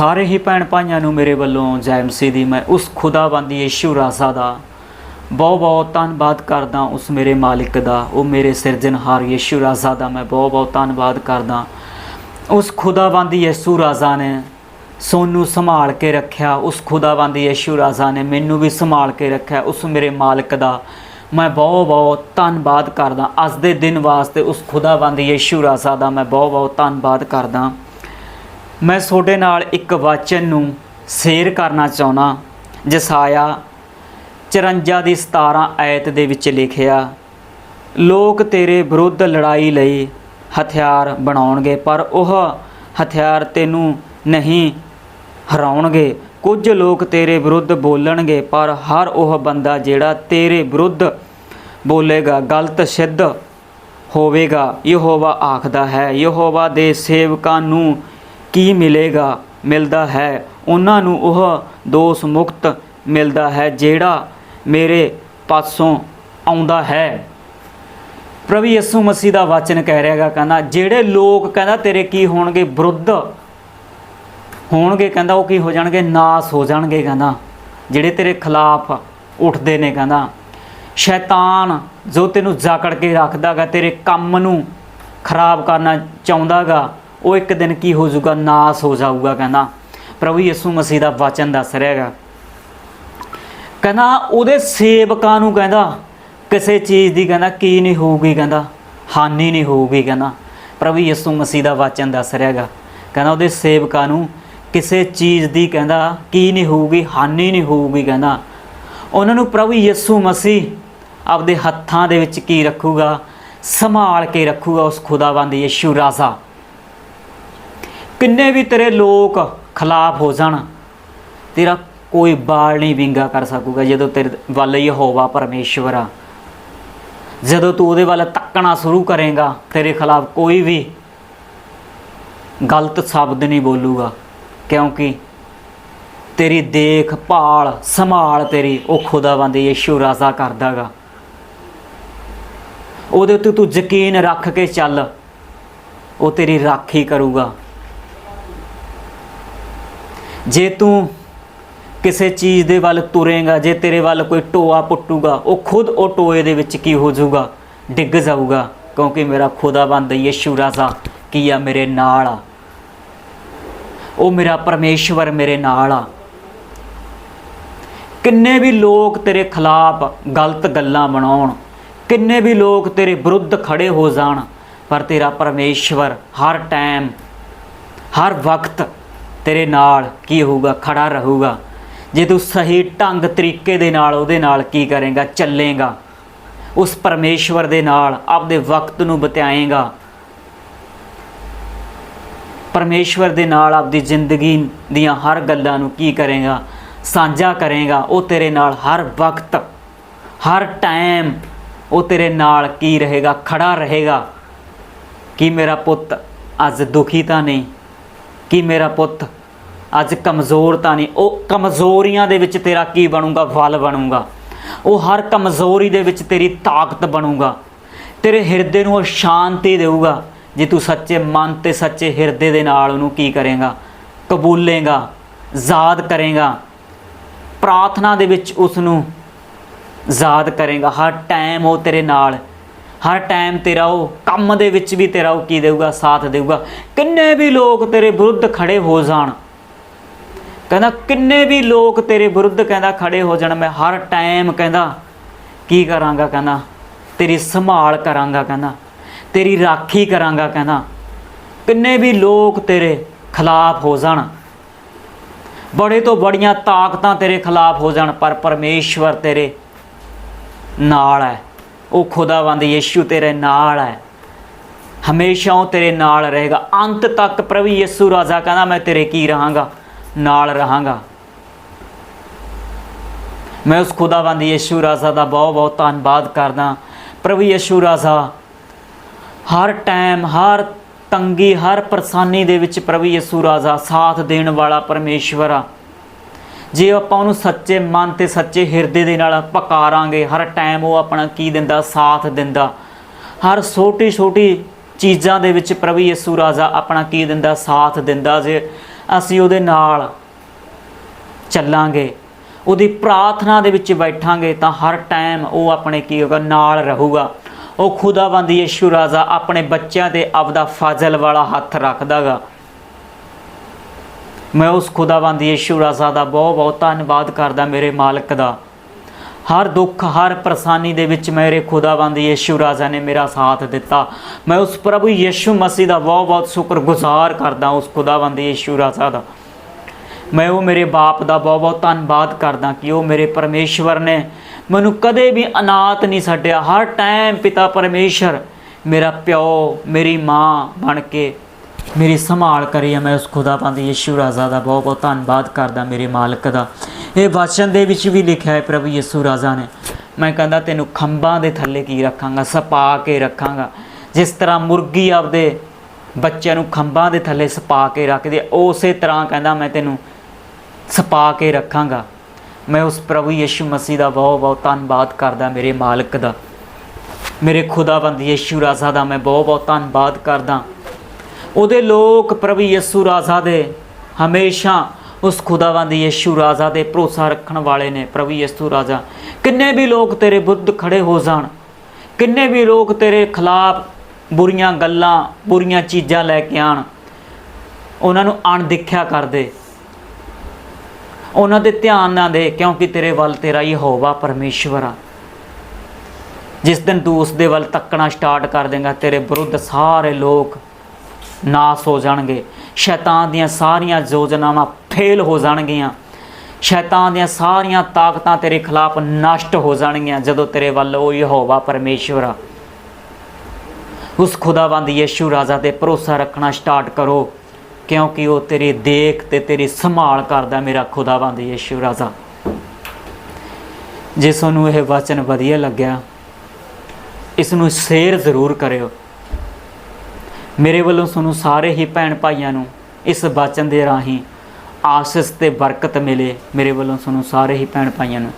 ਸਾਰੇ ਹੀ ਭੈਣ ਭਾਈਆਂ ਨੂੰ ਮੇਰੇ ਵੱਲੋਂ ਜੈ ਮਸੀਹ ਦੀ ਮੈਂ ਉਸ ਖੁਦਾਬੰਦੀ ਯਿਸੂ ਰਾਜ਼ਾ ਦਾ ਬਹੁਤ ਬਹੁਤ ਧੰਨਵਾਦ ਕਰਦਾ ਉਸ ਮੇਰੇ ਮਾਲਿਕ ਦਾ, ਉਹ ਮੇਰੇ ਸਿਰਜਣਹਾਰ ਯਿਸੂ ਰਾਜ਼ਾ ਦਾ ਮੈਂ ਬਹੁਤ ਬਹੁਤ ਧੰਨਵਾਦ ਕਰਦਾ। ਉਸ ਖੁਦਾਬੰਦੀ ਯਿਸੂ ਰਾਜ਼ਾ ਨੇ ਸੋਨੂੰ ਸੰਭਾਲ ਕੇ ਰੱਖਿਆ, ਉਸ ਖੁਦਾਬੰਦੀ ਯਿਸੂ ਰਾਜ਼ਾ ਨੇ ਮੈਨੂੰ ਵੀ ਸੰਭਾਲ ਕੇ ਰੱਖਿਆ, ਉਸ ਮੇਰੇ ਮਾਲਕ ਦਾ ਮੈਂ ਬਹੁਤ ਬਹੁਤ ਧੰਨਵਾਦ ਕਰਦਾ। ਅੱਜ ਦੇ ਦਿਨ ਵਾਸਤੇ ਉਸ ਖੁਦਾਬੰਦੀ ਯਿਸੂ ਰਾਜ਼ਾ ਦਾ ਮੈਂ ਬਹੁਤ ਬਹੁਤ ਧੰਨਵਾਦ ਕਰਦਾ। ਮੈਂ ਤੁਹਾਡੇ ਨਾਲ ਇੱਕ ਵਚਨ ਨੂੰ ਸ਼ੇਅਰ ਕਰਨਾ ਚਾਹੁੰਦਾ। ਜਸਾਇਆ 54 ਦੀ 17 ਐਤ ਦੇ ਵਿੱਚ ਲਿਖਿਆ, ਲੋਕ ਤੇਰੇ ਵਿਰੁੱਧ ਲੜਾਈ ਲਈ ਹਥਿਆਰ ਬਣਾਉਣਗੇ, ਪਰ ਉਹ ਹਥਿਆਰ ਤੈਨੂੰ ਨਹੀਂ ਹਰਾਉਣਗੇ। ਕੁਝ ਲੋਕ ਤੇਰੇ ਵਿਰੁੱਧ ਬੋਲਣਗੇ, ਪਰ ਹਰ ਉਹ ਬੰਦਾ ਜਿਹੜਾ ਤੇਰੇ ਵਿਰੁੱਧ ਬੋਲੇਗਾ, ਗਲਤ ਸਿੱਧ ਹੋਵੇਗਾ। ਯਹੋਵਾ ਆਖਦਾ ਹੈ, ਯਹੋਵਾ ਦੇ ਸੇਵਕਾਂ ਨੂੰ ਕੀ ਮਿਲੇਗਾ, ਮਿਲਦਾ ਹੈ। ਉਹਨਾਂ ਨੂੰ ਉਹ ਦੋਸ਼ ਮੁਕਤ ਮਿਲਦਾ ਹੈ ਜਿਹੜਾ ਮੇਰੇ ਪਾਸੋਂ ਆਉਂਦਾ ਹੈ। ਪ੍ਰਭੂ ਯਿਸੂ ਮਸੀਹ ਦਾ ਵਚਨ ਕਹਿ ਰਿਹਾਗਾ ਕਹਿੰਦਾ, ਜਿਹੜੇ ਲੋਕ ਕਹਿੰਦਾ, ਤੇਰੇ ਕੀ ਹੋਣਗੇ, ਵਿਰੁੱਧ ਹੋਣਗੇ, ਕਹਿੰਦਾ, ਉਹ ਕੀ ਹੋ ਜਾਣਗੇ? ਨਾਸ ਹੋ ਜਾਣਗੇ, ਕਹਿੰਦਾ। ਜਿਹੜੇ ਤੇਰੇ ਖਿਲਾਫ ਉੱਠਦੇ ਨੇ, ਕਹਿੰਦਾ। ਸ਼ੈਤਾਨ ਜੋ ਤੈਨੂੰ ਜਾਕੜ ਕੇ ਰੱਖਦਾਗਾ ਤੇਰੇ ਕੰਮ ਨੂੰ ਖਰਾਬ ਕਰਨਾ ਚਾਹੁੰਦਾਗਾ ਉਹ ਇੱਕ ਦਿਨ ਕੀ ਹੋ ਜਾਊਗਾ? ਨਾਸ ਹੋ ਜਾਊਗਾ, ਕਹਿੰਦਾ। ਪ੍ਰਭੂ ਯਿਸੂ ਮਸੀਹ ਦਾ ਵਚਨ ਦੱਸ ਰਿਹਾਗਾ ਕਹਿੰਦਾ, ਉਹਦੇ ਸੇਵਕਾਂ ਨੂੰ ਕਹਿੰਦਾ, ਕਿਸੇ ਚੀਜ਼ ਦੀ ਕਹਿੰਦਾ, ਕੀ ਨਹੀਂ ਹੋਊਗੀ, ਕਹਿੰਦਾ। ਹਾਨੀ ਨਹੀਂ ਹੋਊਗੀ, ਕਹਿੰਦਾ। ਪ੍ਰਭੂ ਯਿਸੂ ਮਸੀਹ ਦਾ ਵਚਨ ਦੱਸ ਰਿਹਾਗਾ ਕਹਿੰਦਾ, ਉਹਦੇ ਸੇਵਕਾਂ ਨੂੰ ਕਿਸੇ ਚੀਜ਼ ਦੀ ਕਹਿੰਦਾ, ਕੀ ਨਹੀਂ ਹੋਊਗੀ, ਹਾਨੀ ਨਹੀਂ ਹੋਊਗੀ, ਕਹਿੰਦਾ। ਉਹਨਾਂ ਨੂੰ ਪ੍ਰਭੂ ਯਿਸੂ ਮਸੀਹ ਆਪਦੇ ਹੱਥਾਂ ਦੇ ਵਿੱਚ ਕੀ ਰੱਖੂਗਾ? ਸੰਭਾਲ ਕੇ ਰੱਖੂਗਾ ਉਸ ਖੁਦਾਵੰਦ ਯਿਸੂ ਰਾਜ਼ਾ। ਕਿੰਨੇ ਵੀ ਤੇਰੇ ਲੋਕ ਖਿਲਾਫ ਹੋ ਜਾਣ, ਤੇਰਾ ਕੋਈ ਬਾਲ ਨਹੀਂ ਵਿੰਗਾ ਕਰ ਸਕੂਗਾ ਜਦੋਂ ਤੇਰੇ ਵੱਲ ਯਹੋਵਾ ਪਰਮੇਸ਼ਵਰ ਆ। ਜਦੋਂ ਤੂੰ ਉਹਦੇ ਵੱਲ ਤੱਕਣਾ ਸ਼ੁਰੂ ਕਰੇਗਾ, ਤੇਰੇ ਖਿਲਾਫ ਕੋਈ ਵੀ ਗਲਤ ਸ਼ਬਦ ਨਹੀਂ ਬੋਲੂਗਾ, ਕਿਉਂਕਿ ਤੇਰੀ ਦੇਖ ਭਾਲ ਸੰਭਾਲ ਤੇਰੀ ਉਹ ਖੁਦਾਵੰਦ ਯੇਸ਼ੂ ਰਾਜ਼ਾ ਕਰਦਾਗਾ। ਉਹਦੇ ਉੱਤੇ ਤੂੰ ਯਕੀਨ ਰੱਖ ਕੇ ਚੱਲ, ਉਹ ਤੇਰੀ ਰਾਖੀ ਕਰੂਗਾ। ਜੇ ਤੂੰ ਕਿਸੇ ਚੀਜ਼ ਦੇ ਵੱਲ ਤੁਰੇਗਾ, ਜੇ ਤੇਰੇ ਵੱਲ ਕੋਈ ਟੋਆ ਪੁੱਟੂਗਾ, ਉਹ ਖੁਦ ਉਹ ਟੋਏ ਦੇ ਵਿੱਚ ਕੀ ਹੋ ਜਾਊਗਾ? ਡਿੱਗ ਜਾਊਗਾ, ਕਿਉਂਕਿ ਮੇਰਾ ਖੁਦਾ ਖੁਦਾਵੰਦ ਯਿਸੂ ਰਾਜ਼ਾ, ਕੀ ਆ ਮੇਰੇ ਨਾਲ ਆ? ਉਹ ਮੇਰਾ ਪਰਮੇਸ਼ਵਰ ਮੇਰੇ ਨਾਲ ਆ। ਕਿੰਨੇ ਵੀ ਲੋਕ ਤੇਰੇ ਖਿਲਾਫ ਗਲਤ ਗੱਲਾਂ ਬਣਾਉਣ, ਕਿੰਨੇ ਵੀ ਲੋਕ ਤੇਰੇ ਵਿਰੁੱਧ ਖੜੇ ਹੋ ਜਾਣ, ਪਰ ਤੇਰਾ ਪਰਮੇਸ਼ਵਰ ਹਰ ਟਾਈਮ ਹਰ ਵਕਤ ਤੇਰੇ ਨਾਲ ਕੀ ਹੋਊਗਾ, ਖੜਾ ਰਹੂਗਾ। ਜੇ ਤੂੰ ਸਹੀ ਢੰਗ ਤਰੀਕੇ ਦੇ ਨਾਲ ਉਹਦੇ ਨਾਲ ਕੀ ਕਰੇਗਾ, ਚੱਲੇਗਾ, ਉਸ ਪਰਮੇਸ਼ਵਰ ਦੇ ਨਾਲ ਆਪਦੇ ਵਕਤ ਨੂੰ ਬਤਾਏਗਾ। ਪਰਮੇਸ਼ਵਰ ਦੇ ਨਾਲ ਆਪਦੀ ਜ਼ਿੰਦਗੀ ਦੀਆਂ ਹਰ ਗੱਲਾਂ ਨੂੰ ਕੀ ਕਰੇਗਾ, ਸਾਂਝਾ ਕਰੇਗਾ, ਉਹ ਤੇਰੇ ਨਾਲ ਹਰ ਵਕਤ, ਹਰ ਟਾਈਮ ਉਹ ਤੇਰੇ ਨਾਲ ਕੀ ਰਹੇਗਾ, ਖੜਾ ਰਹੇਗਾ। ਕਿ ਮੇਰਾ ਪੁੱਤ ਅੱਜ ਦੁਖੀ ਤਾਂ ਨਹੀਂ? ਕਿ ਮੇਰਾ ਪੁੱਤ? ਅੱਜ ਕਮਜ਼ੋਰ ਤਾਂ ਨਹੀਂ। ਉਹ ਕਮਜ਼ੋਰੀਆਂ ਦੇ ਵਿੱਚ ਤੇਰਾ ਕੀ ਬਣੂਗਾ? ਵਲ ਬਣੂਗਾ। ਉਹ ਹਰ ਕਮਜ਼ੋਰੀ ਦੇ ਵਿੱਚ ਤੇਰੀ ਤਾਕਤ ਬਣੂਗਾ। ਤੇਰੇ ਹਿਰਦੇ ਨੂੰ ਉਹ ਸ਼ਾਂਤੀ ਦੇਊਗਾ। ਜੇ ਤੂੰ ਸੱਚੇ ਮਨ ਤੇ ਸੱਚੇ ਹਿਰਦੇ ਦੇ ਨਾਲ ਉਹਨੂੰ ਕੀ ਕਰੇਗਾ? ਕਬੂਲੇਗਾ। ਯਾਦ ਕਰੇਗਾ। ਪ੍ਰਾਰਥਨਾ ਦੇ ਵਿੱਚ ਉਸ ਨੂੰ ਯਾਦ ਕਰੇਗਾ। ਹਰ ਟਾਈਮ ਉਹ ਤੇਰੇ ਨਾਲ ਹਰ ਟਾਈਮ ਤੇਰਾ ਉਹ ਕੰਮ ਦੇ ਵਿੱਚ ਵੀ ਤੇਰਾ ਉਹ ਕੀ ਦੇਊਗਾ? ਸਾਥ ਦੇਊਗਾ। ਕਿੰਨੇ ਵੀ ਲੋਕ ਤੇਰੇ ਵਿਰੁੱਧ ਖੜੇ ਹੋ ਜਾਣ। ਕਹਿੰਦਾ, ਕਿੰਨੇ ਵੀ ਲੋਕ ਤੇਰੇ ਵਿਰੁੱਧ ਕਹਿੰਦਾ, ਖੜੇ ਹੋ ਜਾਣ। ਮੈਂ ਹਰ ਟਾਈਮ ਕਹਿੰਦਾ, ਕੀ ਕਰਾਂਗਾ ਕਹਿੰਦਾ? ਤੇਰੀ ਸੰਭਾਲ ਕਰਾਂਗਾ ਕਹਿੰਦਾ। ਤੇਰੀ ਰਾਖੀ ਕਰਾਂਗਾ ਕਹਿੰਦਾ। ਕਿੰਨੇ ਵੀ ਲੋਕ ਤੇਰੇ ਖਿਲਾਫ ਹੋ ਜਾਣ। ਬੜੇ ਤੋਂ ਬੜੀਆਂ ਤਾਕਤਾਂ ਤੇਰੇ ਖਿਲਾਫ ਹੋ ਜਾਣ, ਪਰ ਪਰਮੇਸ਼ਵਰ ਤੇਰੇ ਨਾਲ ਹੈ। ਉਹ ਖੁਦਾਵੰਦ ਯਿਸੂ ਤੇਰੇ ਨਾਲ ਹੈ। ਹਮੇਸ਼ਾ ਉਹ ਤੇਰੇ ਨਾਲ ਰਹੇਗਾ। ਅੰਤ ਤੱਕ ਪ੍ਰਭੂ ਯਿਸੂ ਰਾਜ਼ਾ ਕਹਿੰਦਾ, ਮੈਂ ਤੇਰੇ ਕੀ ਰਹਾਂਗਾ? ਨਾਲ ਰਹਾਂਗਾ। ਮੈਂ ਉਸ ਖੁਦਾਵੰਦ ਯਿਸੂ ਰਾਜ਼ਾ ਦਾ ਬਹੁਤ ਬਹੁਤ ਧੰਨਵਾਦ ਕਰਦਾ। ਪ੍ਰਭੂ ਯਿਸੂ ਰਾਜ਼ਾ, ਹਰ ਟਾਈਮ, ਹਰ ਤੰਗੀ, ਹਰ ਪਰੇਸ਼ਾਨੀ ਦੇ ਵਿੱਚ ਪ੍ਰਭੂ ਯਿਸੂ ਰਾਜ਼ਾ ਸਾਥ ਦੇਣ ਵਾਲਾ ਪਰਮੇਸ਼ਵਰ ਆ। ਜੇ ਆਪਾਂ ਉਹਨੂੰ ਸੱਚੇ ਮਨ ਤੇ ਸੱਚੇ ਹਿਰਦੇ ਦੇ ਨਾਲ ਪਕਾਰਾਂਗੇ, ਹਰ ਟਾਈਮ ਉਹ ਆਪਣਾ ਕੀ ਦਿੰਦਾ? ਸਾਥ ਦਿੰਦਾ। ਹਰ ਛੋਟੀ ਛੋਟੀ ਚੀਜ਼ਾਂ ਦੇ ਵਿੱਚ ਪ੍ਰਭੂ ਯਿਸੂ ਰਾਜ਼ਾ ਆਪਣਾ ਕੀ ਦਿੰਦਾ? ਸਾਥ ਦਿੰਦਾ। ਜੇ ਅਸੀਂ ਉਹਦੇ ਨਾਲ ਚੱਲਾਂਗੇ, ਉਹਦੀ ਪ੍ਰਾਰਥਨਾ ਦੇ ਵਿੱਚ ਬੈਠਾਂਗੇ, ਤਾਂ ਹਰ ਟਾਈਮ ਉਹ ਆਪਣੇ ਕੀ ਹੋਗਾ ਨਾਲ ਰਹੂਗਾ। ਉਹ ਖੁਦਾਵੰਦ ਯਿਸੂ ਰਾਜ਼ਾ ਆਪਣੇ ਬੱਚਿਆਂ ਤੇ ਆਪਦਾ ਫਜ਼ਲ ਵਾਲਾ ਹੱਥ ਰੱਖਦਾਗਾ। ਮੈਂ ਉਸ ਖੁਦਾਵੰਦ ਯਿਸੂ ਰਾਜ਼ਾ ਦਾ ਬਹੁਤ ਬਹੁਤ ਧੰਨਵਾਦ ਕਰਦਾ ਮੇਰੇ ਮਾਲਕ ਦਾ। ਹਰ ਦੁੱਖ, ਹਰ ਪਰੇਸ਼ਾਨੀ ਦੇ ਵਿੱਚ ਮੇਰੇ ਖੁਦਾਵੰਦ ਯਿਸੂ ਰਾਜ਼ਾ ਨੇ ਮੇਰਾ ਸਾਥ ਦਿੱਤਾ। ਮੈਂ ਉਸ ਪ੍ਰਭੂ ਯਿਸੂ ਮਸੀਹ ਦਾ ਬਹੁਤ ਬਹੁਤ ਸ਼ੁਕਰਗੁਜ਼ਾਰ ਕਰਦਾ ਉਸ ਖੁਦਾਵੰਦ ਯਿਸੂ ਰਾਜ਼ਾ ਦਾ। ਮੈਂ ਉਹ ਮੇਰੇ ਬਾਪ ਦਾ ਬਹੁਤ ਬਹੁਤ ਧੰਨਵਾਦ ਕਰਦਾ ਕਿ ਉਹ ਮੇਰੇ ਪਰਮੇਸ਼ਵਰ ਨੇ ਮੈਨੂੰ ਕਦੇ ਵੀ ਅਨਾਥ ਨਹੀਂ ਛੱਡਿਆ। ਹਰ ਟਾਈਮ ਪਿਤਾ ਪਰਮੇਸ਼ਰ ਮੇਰਾ ਪਿਓ, ਮੇਰੀ ਮਾਂ ਬਣ ਕੇ ਮੇਰੀ ਸੰਭਾਲ ਕਰੀ ਹੈ ਮੈਂ ਉਸ ਖੁਦਾਵੰਦ ਯਿਸੂ ਰਾਜ਼ਾ ਦਾ। ਬਹੁਤ ਬਹੁਤ ਧੰਨਵਾਦ ਕਰਦਾ ਮੇਰੇ ਮਾਲਕ ਦਾ। ਇਹ ਵਚਨ ਦੇ ਵਿੱਚ ਵੀ ਲਿਖਿਆ ਹੈ ਪ੍ਰਭੂ ਯਿਸੂ ਰਾਜ਼ਾ ਨੇ। ਮੈਂ ਕਹਿੰਦਾ, ਤੈਨੂੰ ਖੰਭਾਂ ਦੇ ਥੱਲੇ ਕੀ ਰੱਖਾਂਗਾ? ਸਪਾ ਕੇ ਰੱਖਾਂਗਾ? ਜਿਸ ਤਰ੍ਹਾਂ ਮੁਰਗੀ ਆਪਦੇ ਬੱਚਿਆਂ ਨੂੰ ਖੰਭਾਂ ਦੇ ਥੱਲੇ ਸਪਾ ਕੇ ਰੱਖਦੀ ਹੈ, ਉਸੇ ਤਰ੍ਹਾਂ ਕਹਿੰਦਾ, ਮੈਂ ਤੈਨੂੰ ਸਪਾ ਕੇ ਰੱਖਾਂਗਾ। ਮੈਂ ਉਸ ਪ੍ਰਭੂ ਯਿਸੂ ਮਸੀਹ ਦਾ ਬਹੁਤ ਬਹੁਤ ਧੰਨਵਾਦ ਕਰਦਾ ਮੇਰੇ ਮਾਲਕ ਦਾ। ਮੇਰੇ ਖੁਦਾਵੰਦ ਯਿਸੂ ਰਾਜ਼ਾ ਦਾ ਮੈਂ ਬਹੁਤ ਬਹੁਤ ਧੰਨਵਾਦ ਕਰਦਾ। ਉਹਦੇ ਲੋਕ ਪ੍ਰਭੂ ਯਿਸੂ ਰਾਜ਼ਾ ਦੇ ਹਮੇਸ਼ਾ ਉਸ ਖੁਦਾਵੰਦ ਯਿਸੂ ਰਾਜ਼ਾ ਦੇ ਭਰੋਸਾ ਰੱਖਣ ਵਾਲੇ ਨੇ, ਪ੍ਰਭੂ ਯਿਸੂ ਰਾਜ਼ਾ। ਕਿੰਨੇ ਵੀ ਲੋਕ ਤੇਰੇ ਵਿਰੁੱਧ ਖੜੇ ਹੋ ਜਾਣ, ਕਿੰਨੇ ਵੀ ਲੋਕ ਤੇਰੇ ਖਿਲਾਫ ਬੁਰੀਆਂ ਗੱਲਾਂ, ਬੁਰੀਆਂ ਚੀਜ਼ਾਂ ਲੈ ਕੇ ਆਣ, ਉਹਨਾਂ ਨੂੰ ਅਣਦਿੱਖਿਆ ਕਰ ਦੇ। ਉਹਨਾਂ ਦੇ ਧਿਆਨ ਨਾ ਦੇ, ਕਿਉਂਕਿ ਤੇਰੇ ਵੱਲ ਤੇਰਾ ਯਹੋਵਾ ਪਰਮੇਸ਼ਵਰ ਆ। ਜਿਸ ਦਿਨ ਤੂੰ ਉਸ ਦੇ ਵੱਲ ਤੱਕਣਾ ਸਟਾਰਟ ਕਰ ਦੇਂਗਾ, ਤੇਰੇ ਵਿਰੁੱਧ ਸਾਰੇ ਲੋਕ ਨਾਸ ਹੋ ਜਾਣਗੇ। ਸ਼ੈਤਾਨ ਦੀਆਂ ਸਾਰੀਆਂ ਯੋਜਨਾਵਾਂ ਫੇਲ ਹੋ ਜਾਣਗੀਆਂ। ਸ਼ੈਤਾਨ ਦੀਆਂ ਸਾਰੀਆਂ ਤਾਕਤਾਂ ਤੇਰੇ ਖਿਲਾਫ ਨਸ਼ਟ ਹੋ ਜਾਣਗੀਆਂ, ਜਦੋਂ ਤੇਰੇ ਵੱਲ ਉਹ ਯਹੋਵਾ ਪਰਮੇਸ਼ਵਰ ਆ। ਉਸ ਖੁਦਾਵੰਦ ਯਿਸੂ ਰਾਜ਼ਾ ਤੇ ਭਰੋਸਾ ਰੱਖਣਾ ਸਟਾਰਟ ਕਰੋ, ਕਿਉਂਕਿ ਉਹ ਤੇਰੀ ਦੇਖ ਤੇ ਤੇਰੀ ਸੰਭਾਲ ਕਰਦਾ ਮੇਰਾ ਖੁਦਾਵੰਦ ਯਿਸੂ ਰਾਜ਼ਾ। ਜੇ ਤੁਹਾਨੂੰ ਇਹ ਵਚਨ ਵਧੀਆ ਲੱਗਿਆ, ਇਸ ਨੂੰ ਸ਼ੇਅਰ ਜ਼ਰੂਰ ਕਰਿਓ। ਮੇਰੇ ਵੱਲੋਂ ਤੁਹਾਨੂੰ ਸਾਰੇ ਹੀ ਭੈਣ ਭਾਈਆਂ ਨੂੰ ਇਸ ਵਚਨ ਦੇ ਰਾਹੀਂ ਆਸਿਸ ਤੇ ਬਰਕਤ ਮਿਲੇ ਮੇਰੇ ਵੱਲੋਂ ਤੁਹਾਨੂੰ ਸਾਰੇ ਹੀ ਭੈਣ ਭਾਈਆਂ ਨੂੰ।